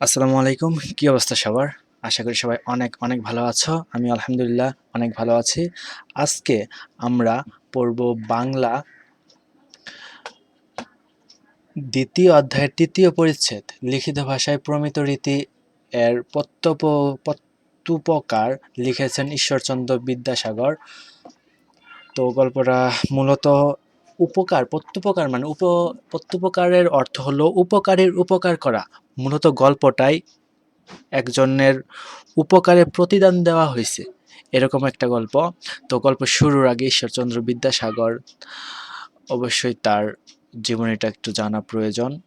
আসসালামু আলাইকুম। কি অবস্থা সবার? আশা করি সবাই অনেক অনেক ভালো আছো। আমি আলহামদুলিল্লাহ অনেক ভালো আছি। আজকে আমরা পড়ব বাংলা দ্বিতীয় অধ্যায়ের তৃতীয় পরিচ্ছেদ। লিখিত ভাষায় প্রমিত রীতি এর প্রত্যপ, প্রত্যুপকার লিখেছেন ঈশ্বরচন্দ্র বিদ্যাসাগর। তো গল্পটা মূলত উপকার, প্রত্যুপকার মানে উপ, প্রত্যুপকারের অর্থ হলো উপকারের উপকার করা। মূলত গল্পটাই একজনের উপকারে প্রতিদান দেওয়া হয়েছে। এরকম একটা গল্প। তো গল্প শুরুর আগে ঈশ্বরচন্দ্র বিদ্যাসাগর অবশ্যই তার জীবনীটা একটু জানা প্রয়োজন।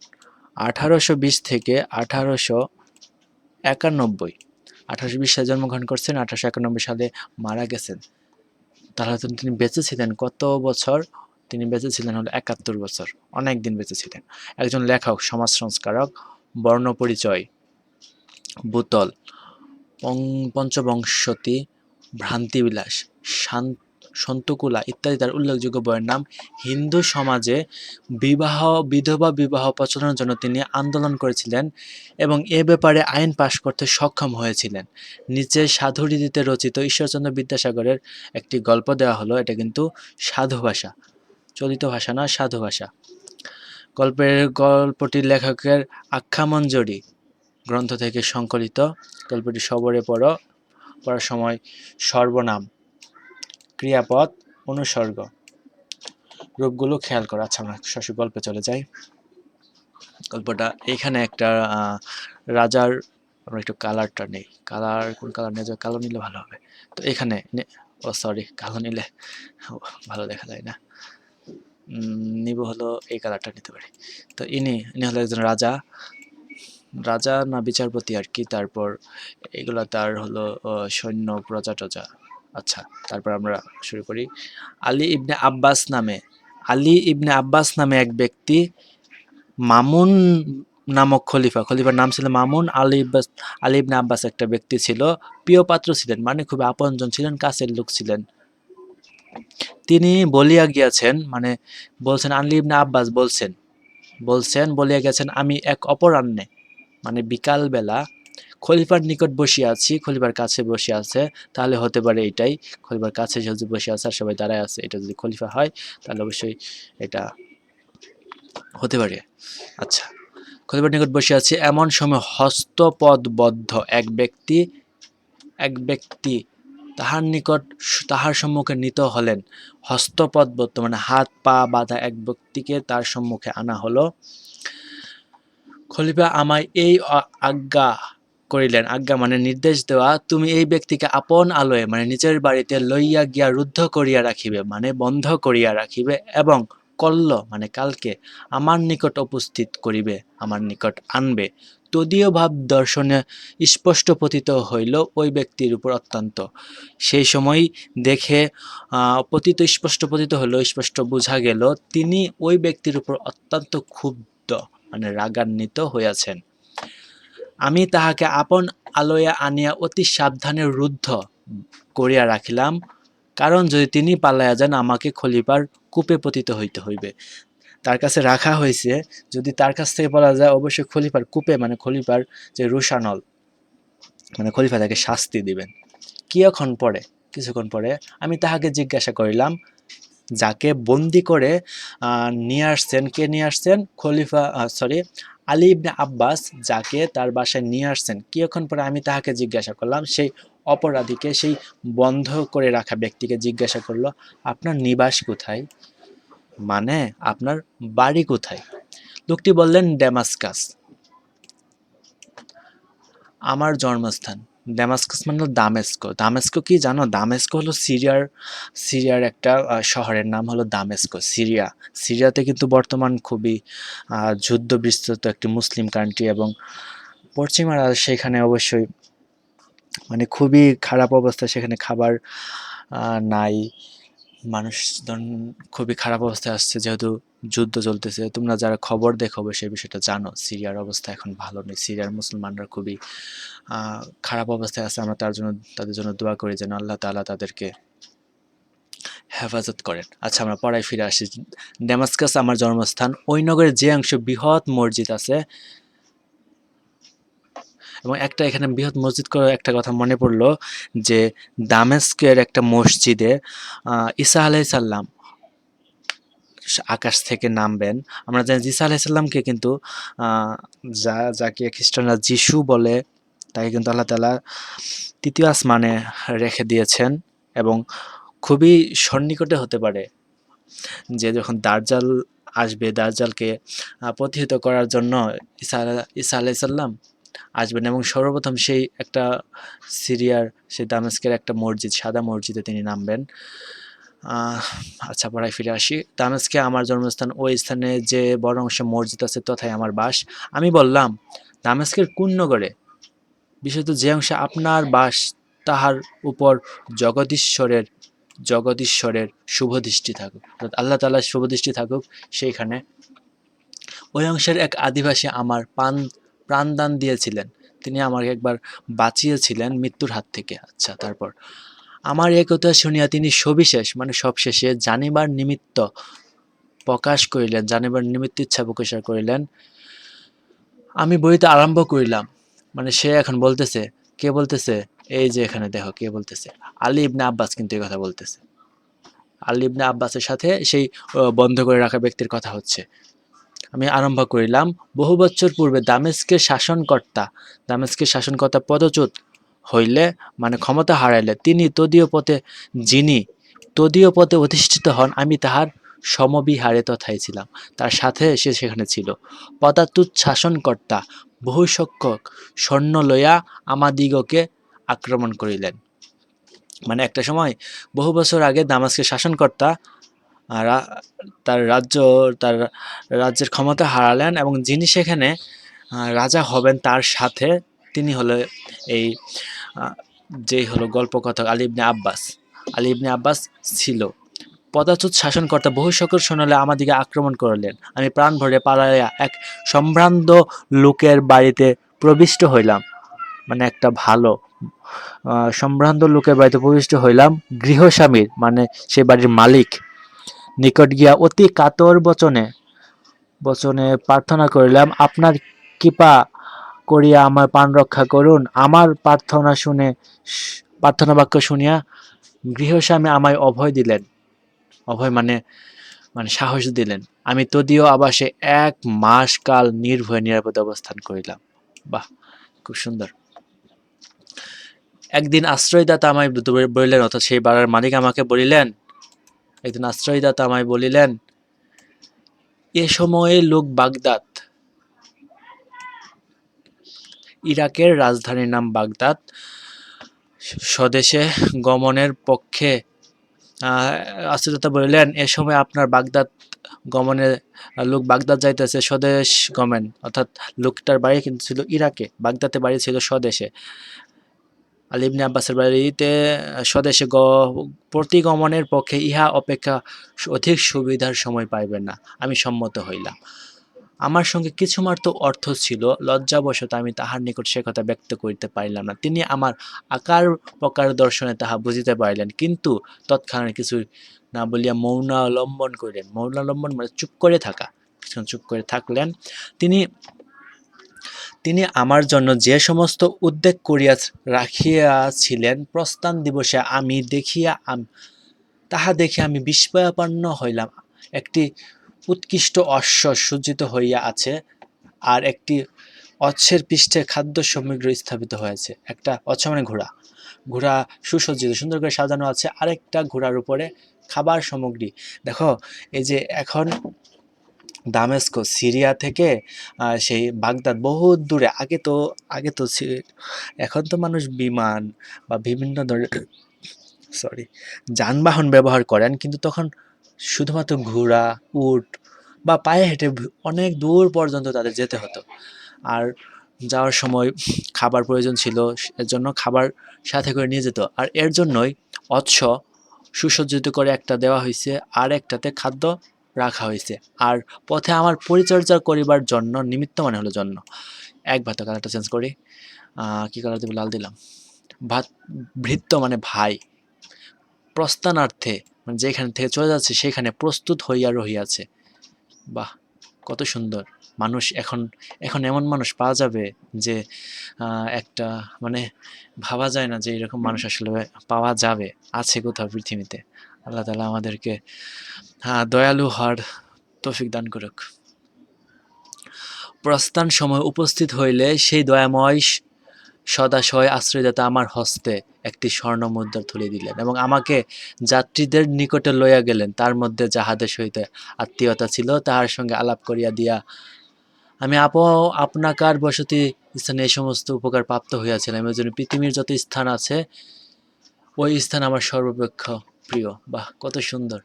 আঠারোশো বিশ থেকে আঠারোশো একানব্বই। আঠারোশো বিশ সালে জন্মগ্রহণ করছেন, আঠারোশো একানব্বই সালে মারা গেছেন। তাহলে তিনি বেঁচে ছিলেন কত বছর? তিনি বেঁচে ছিলেন হলো একাত্তর বছর অনেক দিন বেঁচে ছিলেন একজন লেখক, সমাজ সংস্কারক বর্ণ পরিচয় ভূতল, পং- পঞ্চবংশতি, ভ্রান্তিবিলাস, শান- সন্তকুলা ইত্যাদি তার উল্লেখযোগ্য বইয়ের নাম হিন্দু সমাজে বিবাহ, বিধবা বিবাহ প্রচলনের জন্য তিনি আন্দোলন করেছিলেন এবং এ ব্যাপারে আইন পাশ করতে সক্ষম হয়েছিলেন। নিচে সাধু রীতিতে রচিত ঈশ্বরচন্দ্র বিদ্যাসাগরের একটি গল্প দেওয়া হলো, এটা কিন্তু সাধু ভাষা। চলিত ভাষা না সাধু ভাষা। গল্পের গল্পটির লেখকের আখ্যা আখ্যামঞ্জরি গ্রন্থ থেকে সংকলিত। গল্পটি সবরে পড়ো, পড়ার সময় সর্বনাম, ক্রিয়াপদ, অনুসর্গ। রূপগুলো খেয়াল করো। আচ্ছা আমরা সরাসরি গল্পে চলে যাই। গল্পটা এখানে একটা রাজার, আমরা একটু কালারটা নেই। কালার, কোন কালার নিয়ে কালো নিলে ভালো হবে। তো এখানে ও সরি কালো নিলে ভালো দেখা যায় না। নিব হলো এই কালারটা নিতে পারি। তো ইনি ইনি হলো একজন রাজা। রাজা না বিচারপতি আর কি, তারপর এগুলা তার হলো সৈন্য প্রজা টজা আচ্ছা তারপর আমরা শুরু করি। আলী ইবনে আব্বাস নামে, আলী ইবনে আব্বাস নামে এক ব্যক্তি মামুন নামক খলিফা, খলিফার নাম ছিল মামুন। আলী ইব্বাস, আলী ইবনে আব্বাস একটা ব্যক্তি ছিল। প্রিয় পাত্র ছিলেন মানে খুব আপনজন ছিলেন, কাছের লোক ছিলেন। তিনি বলিয়া গিয়াছেন মানে বলছেন আলী ইবনে আব্বাস বলছেন। বলছেন, বলিয়া গেছেন আমি এক অপরাহ্নে মানে বিকাল বেলা খলিফার নিকট বসে আছি, খলিফার কাছে বসে আছে, তাহলে হতে পারে এটাই, খলিফার কাছে যদি বসে আছে আর সবাই দাঁড়ায় আছে, এটা যদি খলিফা হয়, তাহলে অবশ্যই এটা হতে পারে। আচ্ছা খলিফার নিকট বসে আছে, এমন সময় হস্তপদবদ্ধ এক ব্যক্তি এক ব্যক্তি তাহার নিকট তাহার সম্মুখে নিত হলেন। হস্তপদবদ্ধ মানে হাত, পা, বাঁধা এক ব্যক্তিকে তার সম্মুখে আনা হলো। খলিফা আমায় এই আজ্ঞা করিলেন। আজ্ঞা মানে নির্দেশ দেওয়া, তুমি এই ব্যক্তিকে আপন আলোয় মানে নিজের বাড়িতে লইয়া গিয়া রুদ্ধ করিয়া রাখিবে মানে বন্ধ করিয়া রাখিবে এবং কল্ল মানে কালকে, আমার নিকট উপস্থিত করিবে, আমার নিকট আনবে। তদীয় ভাব দর্শনে স্পষ্ট পতিত হইল ওই ব্যক্তির উপর অত্যন্ত। সেই সময় দেখে পতিত, স্পষ্ট পতিত হইল, স্পষ্ট বোঝা গেল, তিনি ওই ব্যক্তির উপর অত্যন্ত ক্ষুব্ধ মানে রাগান্বিত হইয়াছেন। আমি তাহাকে আপন আলোয়া আনিয়া অতি সাবধানে রুদ্ধ করিয়া রাখিলাম, কারণ যদি তিনি পালাইয়া যান, আমাকে খলিফার কূপে পতিত হইতে হইবে। তার কাছে রাখা হয়েছে, যদি তার কাছ থেকে বলা যায় অবশ্যই খলিফার কূপে মানে খলিফার যে রুশানল মানে খলিফা তাকে শাস্তি দিবেন। কিয়ক্ষণ পরে? কিছুক্ষণ পরে আমি তাহাকে জিজ্ঞাসা করিলাম, যাকে বন্দি করে নিয়ে আসছেন, কে নিয়ে আসছেন? খলিফা সরি আলী ইবনে আব্বাস, যাকে তার বাসায় নিয়ে আসছেন। কিয়ক্ষণ পরে আমি তাহাকে জিজ্ঞাসা করলাম, সেই অপরাধীকে, সেই বন্ধ করে রাখা ব্যক্তিকে জিজ্ঞাসা করল, আপনার নিবাস কোথায়? মানে আপনার বাড়ি কোথায়? লোকটি বললেন ড্যামাস্কাস আমার জন্মস্থান। ড্যামাস্কাস মানে দামেস্কো। দামেস্কো কি জানো? দামেস্কো হলো সিরিয়ার সিরিয়ার একটা শহরের নাম হলো দামেস্কো, সিরিয়া। সিরিয়াতে কিন্তু বর্তমান খুবই যুদ্ধ বিস্তৃত একটি মুসলিম কান্ট্রি এবং পশ্চিমারা সেখানে অবশ্যই মানে খুবই খারাপ অবস্থা সেখানে খাবার নাই। মানুষজন খুবই খারাপ অবস্থায় আসছে, যেহেতু যুদ্ধ চলতেছে। তোমরা যারা খবর দেখো সেই বিষয়টা জানো। সিরিয়ার অবস্থা এখন ভালো নেই। সিরিয়ার মুসলমানরা খুবই খারাপ অবস্থায় আছে। আমরা তার জন্য, তাদের জন্য দোয়া করি যেন আল্লাহ তাআলা তাদেরকে হেফাজত করেন। আচ্ছা আমরা পড়ায় ফিরে আসি। ড্যামাস্কাস আমার জন্মস্থান। ওই নগরের যে অংশ বৃহৎ মসজিদ আছে এবং একটা এখানে বৃহৎ মসজিদ করে একটা কথা মনে পড়ল যে দামেস্কের একটা মসজিদে ঈসা আলাইসাল্লাম আকাশ থেকে নামবেন। আমরা জানি ঈসা আলাইসাল্লামকে কিন্তু যা, যাকে খ্রিস্টানরা যিশু বলে, তাকে কিন্তু আল্লাহ তালা তৃতীয় আসমানে রেখে দিয়েছেন এবং খুবই সন্নিকটে হতে পারে যে যখন দার্জাল আসবে দার্জালকে প্রতিহিত করার জন্য আলা- ঈসা আলাইসাল্লাম আসবেন এবং সর্বপ্রথম সেই একটা সিরিয়ার, সেই দামেস্কের একটা মসজিদ, সাদা মসজিদে তিনি নামবেন। আচ্ছা পড়ায় ফিরে আসি। দামেস্কে আমার জন্মস্থান, ওই স্থানে যে বড় অংশে মসজিদ আছে তথায় আমার বাস। আমি বললাম, দামেস্কের কোন নগরে? বিশেষত যে অংশে আপনার বাস, তাহার উপর জগদীশ্বরের জগদীশ্বরের শুভ দৃষ্টি থাকুক। অর্থাৎ আল্লাহ তালার শুভ দৃষ্টি থাকুক সেইখানে। ওই অংশের এক আদিবাসী আমার পান প্রাণদান দিয়েছিলেন। তিনি আমাকে একবার বাঁচিয়েছিলেন মৃত্যুর হাত থেকে। আচ্ছা তারপর। আমার এ কথা শুনিয়া তিনি সবিশেষ মানে সবশেষে জানিবার নিমিত্ত প্রকাশ করিলেন, জানিবার নিমিত্ত ইচ্ছা প্রকাশ করিলেন। আমি বইতে আরম্ভ করিলাম। মানে সে এখন বলতেছে, কে বলতেছে? এই যে এখানে দেখো, কে বলতেছে? আলী ইবনে আব্বাস কিন্তু এই কথা বলতেছে। আলী ইবনে আব্বাসের সাথে সেই বন্ধ করে রাখা ব্যক্তির কথা হচ্ছে। আমি আরম্ভ করিলাম। বহু বছর পূর্বে দামেস্কের শাসনকর্তা দামেস্কের শাসনকর্তা পদচ্যুত হইলে মানে ক্ষমতা হারাইলে, তিনি তদীয় পথে, যিনি তদীয় পথে অধিষ্ঠিত হন, আমি তাহার সমবিহারে তথায় ছিলাম তার সাথে সে সেখানে ছিল। পদাতুত শাসনকর্তা, বহু সংখ্যক স্বর্ণ লইয়া আমাদিগকে আক্রমণ করিলেন। মানে একটা সময়, বহু বছর আগে দামাস্কের শাসনকর্তা তার রাজ্য, তার রাজ্যের ক্ষমতা হারালেন এবং যিনি সেখানে রাজা হবেন তার সাথে তিনি হলো এই যেই হলো গল্পকথক আলী আব্বাস। আলী ইবনে আব্বাস ছিল। পদাচ্যুত শাসনকর্তা বহু সকল শোনালে আমাদিকে আক্রমণ করলেন। আমি প্রাণ ভরে পালাইয়া এক সম্ভ্রান্ত লোকের বাড়িতে প্রবিষ্ট হইলাম। মানে একটা ভালো সম্ভ্রান্ত লোকের বাড়িতে প্রবিষ্ট হইলাম। গৃহস্বামীর মানে সে বাড়ির মালিক। নিকট গিয়া অতি কাতর বচনে বচনে প্রার্থনা করিলাম, আপনার কৃপা করিয়া আমার প্রাণ রক্ষা করুন। আমার প্রার্থনা শুনে, প্রার্থনা বাক্য শুনিয়া গৃহস্বামী আমায় অভয় দিলেন। অভয় মানে মানে সাহস দিলেন। আমি তদীয় আবাসে এক মাস কাল নির্ভয়ে নিরাপদে অবস্থান করিলাম। বাহ, খুব সুন্দর। একদিন আশ্রয়দাতা আমায় বলিলেন অর্থাৎ সেই বাড়ার মালিক আমাকে বলিলেন একদিন আশ্রয়দাতা আমায় বলিলেন, এ সময়ে লোক বাগদাদ। ইরাকের রাজধানীর নাম বাগদাদ। স্বদেশে গমনের পক্ষে আশ্রয়দাতা বলিলেন, এ সময় আপনার বাগদাদ গমনে, লোক বাগদাদ যাইতেছে, স্বদেশ গমেন। অর্থাৎ লোকটার বাড়ি কিন্তু ছিল ইরাকে বাগদাতে বাড়ি ছিল স্বদেশে। আলী ইবনে আব্বাসের বাড়িতে স্বদেশে গ- প্রতিগমনের পক্ষে ইহা অপেক্ষা অধিক সুবিধার সময় পাইবেন না। আমি সম্মত হইলাম। আমার সঙ্গে কিছুমাত্র অর্থ ছিল, লজ্জাবশত আমি তাহার নিকট সে কথা ব্যক্ত করিতে পারিলাম না। তিনি আমার আকার প্রকার দর্শনে তাহা বুঝিতে পারিলেন, কিন্তু তৎক্ষণাৎ কিছু না বলিয়া মৌনালম্বন করিলেন। মৌনালম্বন মানে চুপ করে থাকা, কিছুক্ষণ চুপ করে থাকলেন। তিনি তিনি আমার জন্য যে সমস্ত উদ্বেগ করিয়া রাখিয়াছিলেন, প্রস্থান দিবসে আমি দেখিয়া তাহা দেখে আমি বিস্ময়াপন্ন হইলাম। একটি উৎকৃষ্ট অশ্ব সজ্জিত হইয়া আছে আর একটি অচ্ছের পৃষ্ঠে খাদ্য সমগ্র স্থাপিত হয়েছে। একটা অশ্ব মানে ঘোড়া। ঘোড়া সুসজ্জিত, সুন্দর করে সাজানো আছে। আরেকটা ঘোড়ার উপরে খাবার সামগ্রী। দেখো, এই যে এখন দামেস্কো, সিরিয়া থেকে সেই বাগদাদ বহু দূরে। আগে তো আগে তো এখন তো মানুষ বিমান বা বিভিন্ন ধরনের সরি, যানবাহন ব্যবহার করেন, কিন্তু তখন শুধুমাত্র ঘোড়া, উট বা পায়ে হেঁটে অনেক দূর পর্যন্ত তাদের যেতে হতো। আর যাওয়ার সময় খাবার প্রয়োজন ছিল, এর জন্য খাবার সাথে করে নিয়ে যেত। আর এর জন্যই অৎস সুসজ্জিত করে একটা দেওয়া হয়েছে আর একটাতে খাদ্য রাখা হয়েছে। আর পথে আমার পরিচর্যা করিবার জন্য, নিমিত্ত মানে হলো জন্য। এক ভাত, কালারটা চেঞ্জ করি। কি কালার দেবো? লাল দিলাম। ভাত, ভৃত্য মানে ভাই। প্রস্থানার্থে মানে যেখান থেকে চলে যাচ্ছে, সেখানে প্রস্তুত হইয়া রহিয়াছে। বাহ, কত সুন্দর। মানুষ এখন এখন এমন মানুষ পাওয়া যাবে যে একটা মানে ভাবা যায় না যে এরকম মানুষ আসলে পাওয়া যাবে, আছে কোথাও পৃথিবীতে। আল্লাহ তালা আমাদেরকে হ্যাঁ দয়ালু হওয়ার তৌফিক দান করুক। প্রস্থান সময় উপস্থিত হইলে সেই দয়াময় সদাশয় আশ্রয়দাতা আমার হস্তে একটি স্বর্ণ মুদ্রা তুলে দিলেন এবং আমাকে যাত্রীদের নিকটে লইয়া গেলেন। তার মধ্যে যাহাদের সহিত আত্মীয়তা ছিল, তাহার সঙ্গে আলাপ করিয়া দিয়া আমি আপ, আপনাকার বসতি স্থানে এই সমস্ত উপকার প্রাপ্ত হইয়াছিলাম। এই জন্য পৃথিবীর যত স্থান আছে, ওই স্থান আমার সর্বাপেক্ষা প্রিয়, বাহ, কত সুন্দর।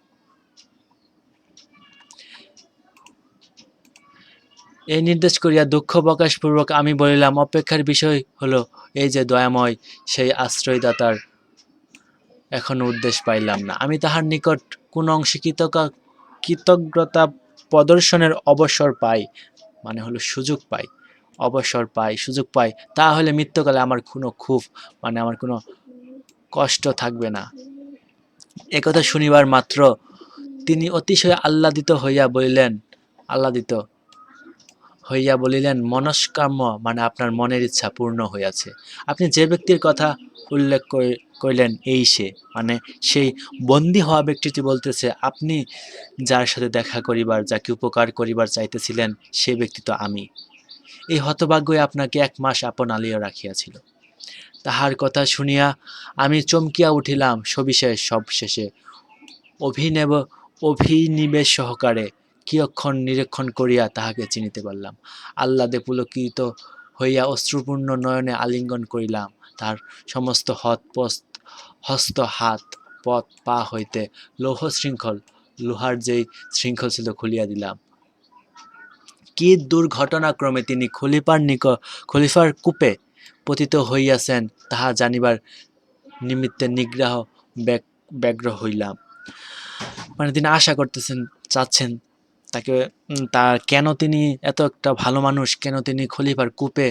এই নির্দেশ করিয়া দুঃখ প্রকাশপূর্বক আমি বলিলাম, অপেক্ষার বিষয় হলো এই যে দয়াময়, সেই আশ্রয়দাতার এখনও উদ্দেশ্য পাইলাম না। আমি তাহার নিকট কোন অংশে কৃতজ্ঞ, কৃতজ্ঞতা প্রদর্শনের অবসর পাই মানে হলো সুযোগ পাই, অবসর পাই, সুযোগ পাই। তাহলে মৃত্যুকালে আমার কোনো ক্ষোভ মানে আমার কোনো কষ্ট থাকবে না। একথা শুনিবার মাত্র তিনি অতিশয় আহ্লাদিত হইয়া বলিলেন, আহ্লাদিত হইয়া বলিলেন, মনস্কাম্য মানে আপনার মনের ইচ্ছা পূর্ণ হইয়াছে। আপনি যে ব্যক্তির কথা উল্লেখ করি- করিলেন এই সে। মানে সেই বন্দী হওয়া ব্যক্তিটি বলতেছে, আপনি যার সাথে দেখা করিবার, যাকে উপকার করিবার চাইতেছিলেন, সে ব্যক্তি তো আমি। এই হতভাগ্যই আপনাকে এক মাস আপন আলিয়া রাখিয়াছিল। তাহার কথা শুনিয়া আমি চমকিয়া উঠিলাম সবিশেষ সব শেষে অভিনব, অভিনিবেশ সহকারে কিয়ক্ষণ নিরীক্ষণ করিয়া তাহাকে চিনিতে পারলাম। আহ্লাদে পুলকিত হইয়া অশ্রুপূর্ণ নয়নে আলিঙ্গন করিলাম। তার সমস্ত হত হস্ত হাত, পথ, পা হইতে লৌহ শৃঙ্খল, লোহার যেই শৃঙ্খল ছিল খুলিয়া দিলাম। কি দুর্ঘটনাক্রমে তিনি খলিফার নিক খলিফার কূপে পতিত হইয়াছেন, তাহা জানিবার নিমিত্তে নিগ্রহ ব্যগ্র হইলাম। মানে তিনি আশা করতেছেন, চাচ্ছেন তাকে তার কেন তিনি এত একটা ভালো মানুষ, কেন তিনি খলিফার কূপে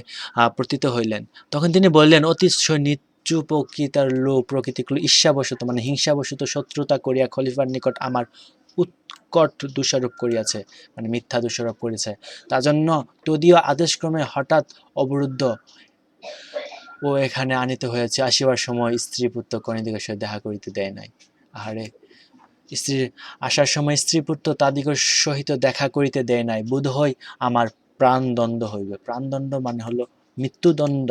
পতিত হইলেন? তখন তিনি বললেন, অতিশয় নিচু প্রকৃতার লো প্রকৃতিগুলো ঈর্ষাবশত মানে হিংসাবশত শত্রুতা করিয়া খলিফার নিকট আমার উৎকট দোষারোপ করিয়াছে মানে মিথ্যা দোষারোপ করেছে তার জন্য তদীয় আদেশক্রমে হঠাৎ অবরুদ্ধ ও এখানে আনিতে হয়েছে। আসিবার সময় স্ত্রী পুত্র কণিদিকের সহিত দেখা করিতে দেয় নাই। আহারে স্ত্রীর আসার সময় স্ত্রী পুত্র তাদিগের সহিত দেখা করিতে দেয় নাই। বোধ হয় আমার প্রাণদণ্ড হইবে। প্রাণদণ্ড মানে হলো মৃত্যুদণ্ড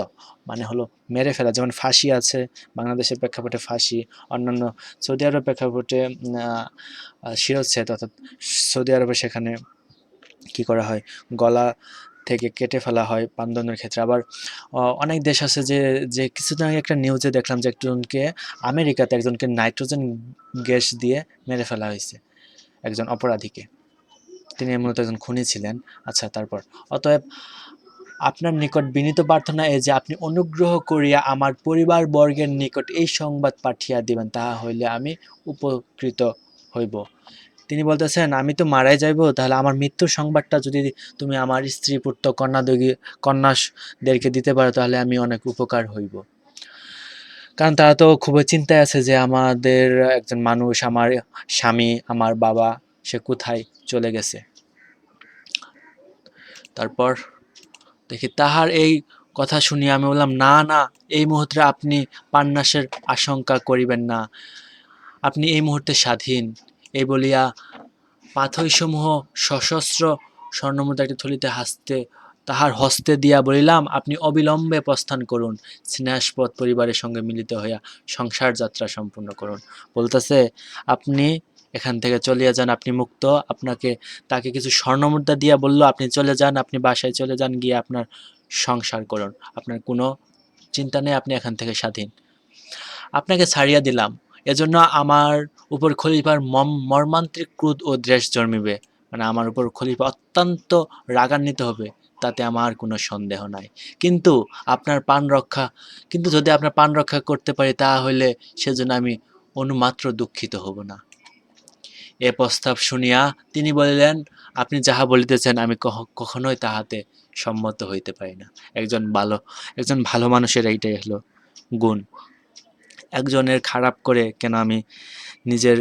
মানে হলো মেরে ফেলা। যেমন ফাঁসি আছে, বাংলাদেশের প্রেক্ষাপটে ফাঁসি, অন্যান্য সৌদি আরবের প্রেক্ষাপটে শিরচ্ছেদ, অর্থাৎ সৌদি আরবে সেখানে কি করা হয়? গলা থেকে কেটে ফেলা হয় প্রাণদণ্ডের ক্ষেত্রে। আবার অনেক দেশ আছে যে যে কিছুদিন আগে একটা নিউজে দেখলাম যে একজনকে আমেরিকাতে একজনকে নাইট্রোজেন গ্যাস দিয়ে মেরে ফেলা হয়েছে, একজন অপরাধীকে। তিনি মূলত একজন খুনি ছিলেন। আচ্ছা তারপর। অতএব, আপনার নিকট বিনীত প্রার্থনা এই যে আপনি অনুগ্রহ করিয়া আমার পরিবার বর্গের নিকট এই সংবাদ পাঠিয়া দিবেন, তাহা হইলে আমি উপকৃত হইব। তিনি বলতেছেন, আমি তো মারাই যাইব, তাহলে আমার মৃত্যুর সংবাদটা যদি তুমি আমার স্ত্রী পুত্র কন্যাদগী, কন্যাদেরকে দিতে পারো, তাহলে আমি অনেক উপকার হইব। কারণ তারা তো খুবই চিন্তায় আছে যে আমাদের একজন মানুষ, আমার স্বামী, আমার বাবা, সে কোথায় চলে গেছে। তারপর দেখি তাহার এই কথা শুনিয়া আমি বললাম, না না, এই মুহূর্তে আপনি পান্নাসের আশঙ্কা করিবেন না। আপনি এই মুহূর্তে স্বাধীন। এই বলিয়া পাথরসমূহ সশস্ত্র স্বর্ণমুদ্রাটি থলিতে হাসতে তাহার হস্তে দিয়া বলিলাম, আপনি অবিলম্বে প্রস্থান করুন, স্নেহাস্পদ পরিবারের সঙ্গে মিলিত হইয়া সংসার যাত্রা সম্পূর্ণ করুন। বলতেছে, আপনি এখান থেকে চলিয়া যান, আপনি মুক্ত, আপনাকে, তাকে কিছু স্বর্ণমুদ্রা দিয়া বলল, আপনি চলে যান, আপনি বাসায় চলে যান, গিয়ে আপনার সংসার করুন। আপনার কোনো চিন্তা নেই, আপনি এখান থেকে স্বাধীন। আপনাকে ছাড়িয়া দিলাম। এজন্য আমার উপর খলিফার মর্মান্তিক ক্রোধ ও দ্বেষ জন্মিবে। মানে আমার উপর খলিফা অত্যন্ত রাগান্বিত হবে, তাতে আমার কোনো সন্দেহ নাই। কিন্তু আপনার পান রক্ষা, কিন্তু যদি আপনার পান রক্ষা করতে পারি, তাহলে সেজন্য আমি অনুমাত্র দুঃখিত হব না। এ প্রস্তাব শুনিয়া তিনি বলিলেন, আপনি যাহা বলিতেছেন, আমি কখনোই তাহাতে সম্মত হইতে পারি না। একজন ভালো একজন ভালো মানুষের এইটাই হলো গুণ। একজনের খারাপ করে কেন আমি নিজের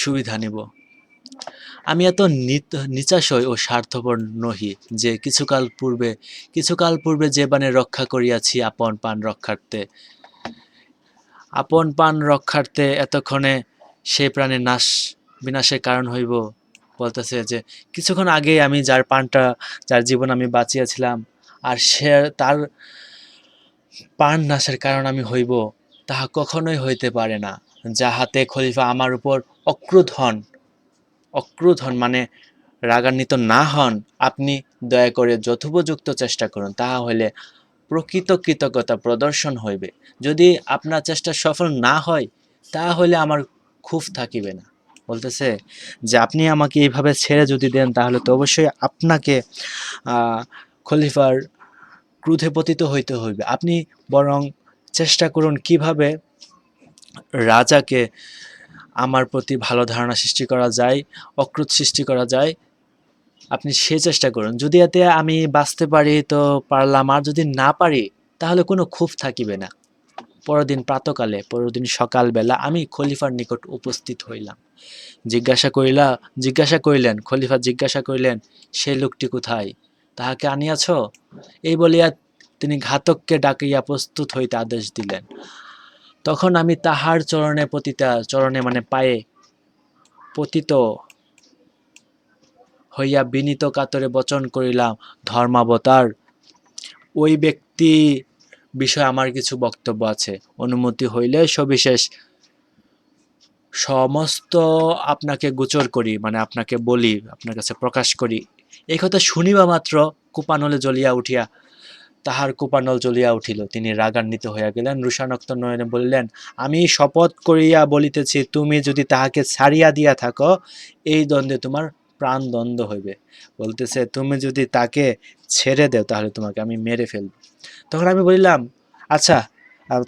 সুবিধা নিব। আমি এত নিচাশয় ও স্বার্থপর নহি যে কিছুকাল পূর্বে কিছুকাল পূর্বে যে বানে রক্ষা করিয়াছি আপন পান রক্ষার্থে। আপন পান রক্ষার্থে এতক্ষণে সেই প্রাণের নাশ, বিনাশের কারণ হইব বলতেছে যে, কিছুক্ষণ আগে আমি যার পানটা, যার জীবন আমি বাঁচিয়েছিলাম আর সে তার প্রাণ নাশের কারণ আমি হইব, তাহা কখনোই হইতে পারে না। যাহাতে খলিফা আমার উপর অক্রুধ হন অক্রুধ হন মানে রাগান্বিত না হন, আপনি দয়া করে যথোপযুক্ত চেষ্টা করুন, তাহা হইলে প্রকৃত কৃতজ্ঞতা প্রদর্শন হইবে। যদি আপনার চেষ্টা সফল না হয়, তাহা হইলে আমার ক্ষোভ থাকিবে না। বলতেছে যে, আপনি আমাকে এইভাবে ছেড়ে যদি দেন, তাহলে তো অবশ্যই আপনাকে খলিফার ক্রোধে পতিত হইতে হইবে। আপনি বরং চেষ্টা করুন কীভাবে রাজাকে আমার প্রতি ভালো ধারণা সৃষ্টি করা যায়, অক্রোধ সৃষ্টি করা যায়, আপনি সে চেষ্টা করুন। যদি এতে আমি বাঁচতে পারি তো পারলাম, আর যদি না পারি, তাহলে কোনো ক্ষোভ থাকিবে না। পরদিন প্রাতকালে পরদিন সকালবেলা আমি খলিফার নিকট উপস্থিত হইলাম। জিজ্ঞাসা করিলা, জিজ্ঞাসা করিলেন? খলিফা জিজ্ঞাসা করিলেন সেই লোকটি কোথায়? তাহাকে আনিয়াছ? এই বলিয়া তিনি ঘাতককে ডাকিয়া প্রস্তুত হইতে আদেশ দিলেন। তখন আমি তাহার চরণে পতিতা, চরণে মানে পায়ে পতিত হইয়া বিনীত কাতরে বচন করিলাম, ধর্মাবতার, ওই ব্যক্তি বিষয়ে আমার কিছু বক্তব্য আছে। অনুমতি হইলে সবিশেষ সমস্ত আপনাকে গোচর করি মানে আপনাকে বলি, আপনার কাছে প্রকাশ করি। এই কথা শুনিবা মাত্র, কুপানলে জ্বলিয়া উঠিয়া তাহার কুপানল জ্বলিয়া উঠিল। তিনি রাগান্বিত হইয়া গেলেন। রুষানক্ত নয়নে বললেন, আমি শপথ করিয়া বলিতেছি, তুমি যদি তাহাকে ছাড়িয়া দিয়া থাকো, এই দ্বন্দ্বে তোমার প্রাণ দ্বন্দ্ব হইবে। বলতেছে, তুমি যদি তাকে ছেড়ে দেও, তাহলে তোমাকে আমি মেরে ফেলব। তখন আমি বলিলাম আচ্ছা।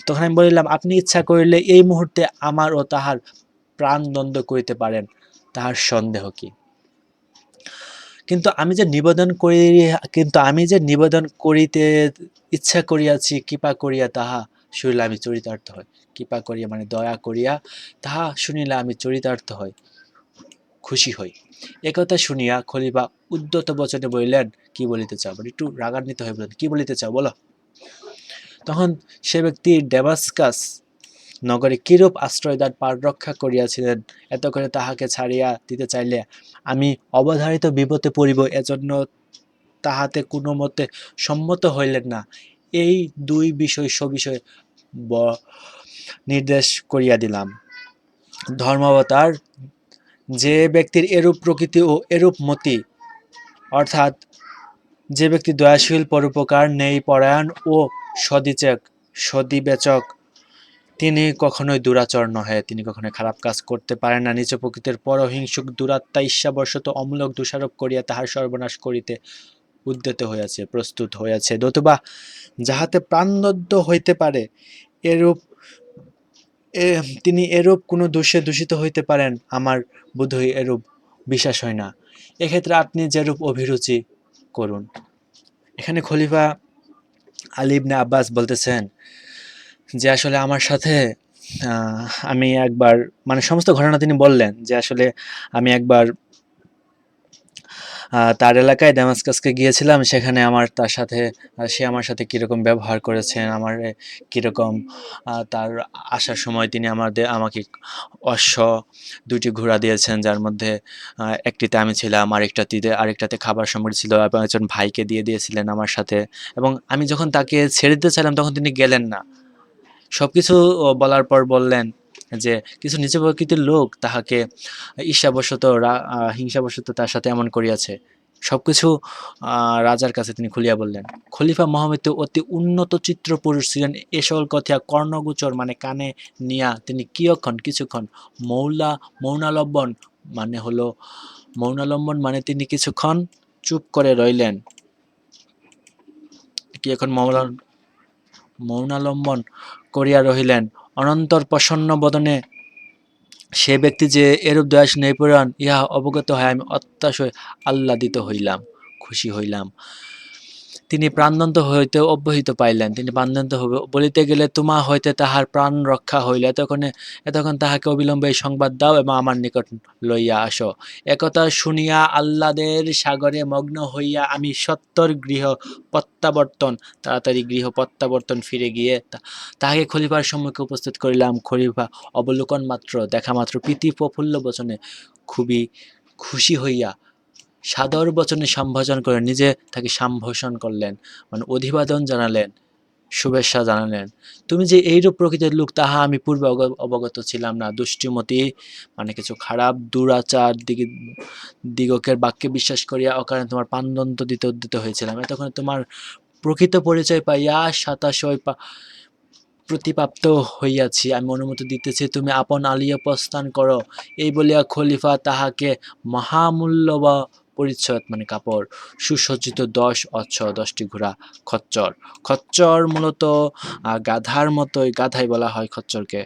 তখন আমি বলিলাম, আপনি ইচ্ছা করিলে এই মুহূর্তে আমার ও তাহার প্রাণ দ্বন্দ্ব করিতে পারেন। তাহার সন্দেহ কি? কিন্তু আমি যে নিবেদন করি, কিন্তু আমি যে নিবেদন করিতে ইচ্ছা করিয়াছি, কৃপা করিয়া তাহা শুনিলে আমি চরিতার্থ হই। কৃপা করিয়া মানে দয়া করিয়া তাহা শুনিলে আমি চরিতার্থ হই, খুশি হই। একথা শুনিয়া খলিফা উদ্যত বচনে বলিলেন, কি বলিতে চাও? মানে একটু রাগান্বিত হয়ে বললেন কি বলিতে চাও? বলো। তখন সে ব্যক্তি ডেমাস্কাস নগরে কিরূপ আশ্রয়দান পার রক্ষা করিয়াছিলেন? এত করে তাহাকে ছাড়িয়া দিতে চাইলে আমি অবধারিত বিপদে পড়িব, এজন্য তাহাতে কোনো মতে সম্মত হইলেন না। এই দুই বিষয় সবিষয়ে ব- নির্দেশ করিয়া দিলাম। ধর্মাবতার, যে ব্যক্তির এরূপ প্রকৃতি ও এরূপ মতি, অর্থাৎ যে ব্যক্তি দয়াশীল, পরোপকার নেই পরায়ণ ও সদিচেক, সদিবেচক তিনি কখনোই দুরাচর নহে, তিনি কখনোই খারাপ কাজ করতে পারেন না। নিচ প্রকৃতির পরহিংসুক দুরাত্মা ঈর্ষাবশত অমূলক দোষারোপ করিয়া তাহার সর্বনাশ করিতে উদ্যত হইয়াছে, প্রস্তুত হইয়াছে। নতুবা যাহাতে প্রাণদগ্ধ হইতে পারে, এরূপ তিনি এরূপ কোনো দোষে দূষিত হইতে পারেন, আমার বোধহয় এরূপ বিশ্বাস হয় না। এক্ষেত্রে আপনি যেরূপ অভিরুচি করুন। এখানে খলিফা আলী ইবনে আব্বাস বলতেছেন যে আসলে আমার সাথে আমি একবার মানে সমস্ত ঘটনা তিনি বললেন যে আসলে আমি একবার তার এলাকায় ড্যামাস্কাসকে গিয়েছিলাম, সেখানে আমার তার সাথে, সে আমার সাথে কীরকম ব্যবহার করেছেন, আমার কীরকম তার আসার সময় তিনি আমাদের, আমাকে অশ্ব দুটি ঘোড়া দিয়েছেন, যার মধ্যে একটিতে আমি ছিলাম, আরেকটাতে আরেকটাতে খাবার সামগ্রী ছিল, এবং একজন ভাইকে দিয়ে দিয়েছিলেন আমার সাথে, এবং আমি যখন তাকে ছেড়ে দিতে চাইলাম তখন তিনি গেলেন না। সবকিছু, ও, বলার পর বললেন যে, কিছু নিচু প্রকৃতির লোক তাহাকে ঈর্ষাবশত হিংসাবশত তার সাথে এমন করিয়াছে। সবকিছু রাজার কাছে তিনি খুলিয়া বললেন। খলিফা মোহাম্মদ অতি উন্নত চিত্র পুরুষ ছিলেন, এ সকল কথা কর্ণগোচর মানে কানে নিয়া তিনি কিয়ক্ষণ, কিছুক্ষণ, মৌলা, মৌনালম্বন মানে হলো, মৌনালম্বন মানে তিনি কিছুক্ষণ চুপ করে রইলেন। কি এখন মৌলা, মৌনালম্বন করিয়া রহিলেন। অনন্তর প্রসন্ন বদনে সে ব্যক্তি যে এরূপ দয়াস নৈপুরাণ ইহা অবগত হয়, আমি অত্যাশয় আহ্লাদিত হইলাম, খুশি হইলাম। তিনি প্রাণদন্ত হইতে অব্যাহত পাইলেন। তিনি প্রাণদন্ত হইবে বলিতে গেলে তোমা হইতে তাহার প্রাণ রক্ষা হইল। এতক্ষণে, এতক্ষণ তাহাকে অবিলম্বে এই সংবাদ দাও এবং আমার নিকট লইয়া আসো। একথা শুনিয়া আহ্লাদের সাগরে মগ্ন হইয়া আমি সত্তর গৃহ প্রত্যাবর্তন, তাড়াতাড়ি গৃহ প্রত্যাবর্তন ফিরে গিয়ে তাহাকে খলিফার সম্মুখে উপস্থিত করিলাম। খলিফা অবলোকন মাত্র, দেখা মাত্র প্রীতি প্রফুল্ল বচনে খুবই খুশি হইয়া সাদর বচনে সম্ভাষণ করে নিজে তাকে সম্ভাষণ করলেন মানে অভিবাদন জানালেন, শুভেচ্ছা জানালেন। তুমি যে এইরূপ প্রকৃতির লোক, তাহা আমি পূর্বে অবগত ছিলাম না। দুষ্টিমতি মানে কিছু খারাপ, দুরাচার দিকে, দিগকের বাক্যে বিশ্বাস করিয়া অকারণে তোমার পানদন্ত দিতে উদ্যত হয়েছিলাম। এতক্ষণ তোমার প্রকৃত পরিচয় পাইয়া সাতাশয় পা প্রতিপ্রাপ্ত হইয়াছি। আমি অনুমতি দিতেছি, তুমি আপন আলিয়া প্রস্থান করো। এই বলিয়া খলিফা তাহাকে মহামূল্য বা পরিচ্ছদ মানে কাপড়, সুসজ্জিত দশ অচ্ছ দশটি ঘোড়া, খচ্চর। খচ্চর মূলত গাধার মতোই, গাধাই বলা হয় খচ্চরকে।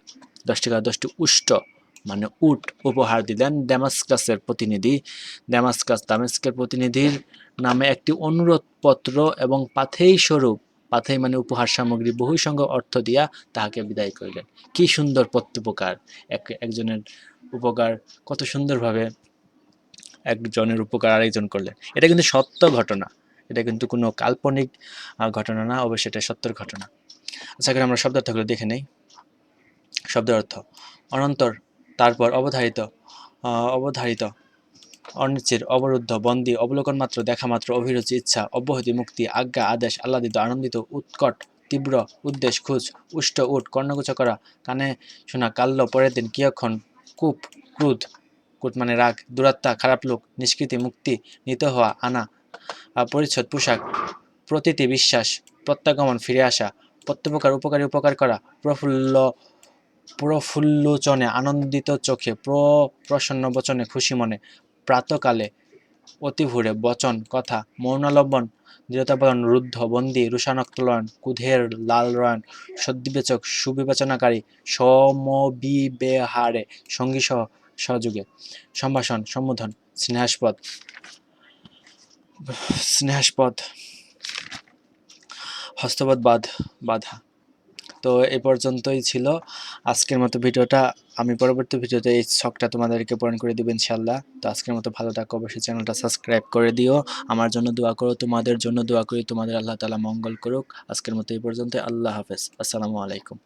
দশটি গাধা, দশটি উষ্ট মানে উট উপহার দিলেন ড্যামাস্কাসের প্রতিনিধি। ড্যামাস্কাস দামেস্কের প্রতিনিধির নামে একটি অনুরোধ পত্র এবং পাথেই স্বরূপ পাথেই মানে উপহার সামগ্রী বহু সংখ্যক অর্থ দিয়া তাহাকে বিদায় করিলেন। কি সুন্দর প্রত্যুপকার এক, একজনের উপকার কত সুন্দরভাবে একজনের উপকার আরেকজন করলেন এটা কিন্তু সত্য ঘটনা। এটা কিন্তু কোনো কাল্পনিক ঘটনা না, অবশ্যই এটা সত্যের ঘটনা। আচ্ছা এখন আমরা শব্দার্থগুলো দেখে নেই। শব্দ অর্থ, অনন্তর, তারপর অবধারিত অবধারিত অনিশ্চিত অবরুদ্ধ, বন্দী, অবলোকন মাত্র, দেখা মাত্র, অভিরুচি, ইচ্ছা, অব্যাহতি, মুক্তি, আজ্ঞা, আদেশ, আহ্লাদিত, আনন্দিত, উৎকট, তীব্র উদ্দেশ খুঁজ, উষ্ট, উট কর্ণকুচ করা, কানে শোনা, কাল্য, পরের দিন কিয়ক্ষণ কূপ, ক্রোধ কুট মানে রাগ, দুরাত্মা, খারাপ লোক, নিষ্কৃতি, মুক্তি, নিত হওয়া, আনা পরিচ্ছদ, পোশাক প্রতীতি বিশ্বাস, প্রত্যাগমন, ফিরে আসা, প্রত্যুপকার, উপকারী, উপকার করা, প্রফুল্ল, প্রফুল্লোচনে, আনন্দিত চোখে, প্র, প্রসন্ন বচনে, খুশি মনে, প্রাতকালে, অতিভুরে, বচন, কথা মৌনালম্বন দৃঢ়তাবলন, রুদ্ধ, বন্দী, রুষানক্তলয়ন, কুধের, লাল রয়ন, সদ্বিবেচক, সুবিবেচনাকারী, সমবিবেহারে সঙ্গী সহ সহযোগে। সম্ভাষণ, সম্বোধন, স্নেহাস্পদ। স্নেহাস্পদ হস্তপদ বাদ, বাধা। তো এ পর্যন্তই ছিল আজকের মতো ভিডিওটা। আমি পরবর্তী ভিডিওতে এই শখটা তোমাদেরকে পূরণ করে দেবো ইনশাল্লাহ তো আজকের মতো ভালো থাকো, অবশ্যই চ্যানেলটা সাবস্ক্রাইব করে দিও। আমার জন্য দোয়া করো, তোমাদের জন্য দোয়া করি, তোমাদের আল্লাহ তালা মঙ্গল করুক। আজকের মতো এই পর্যন্ত আল্লাহ হাফেজ। আসসালামু আলাইকুম।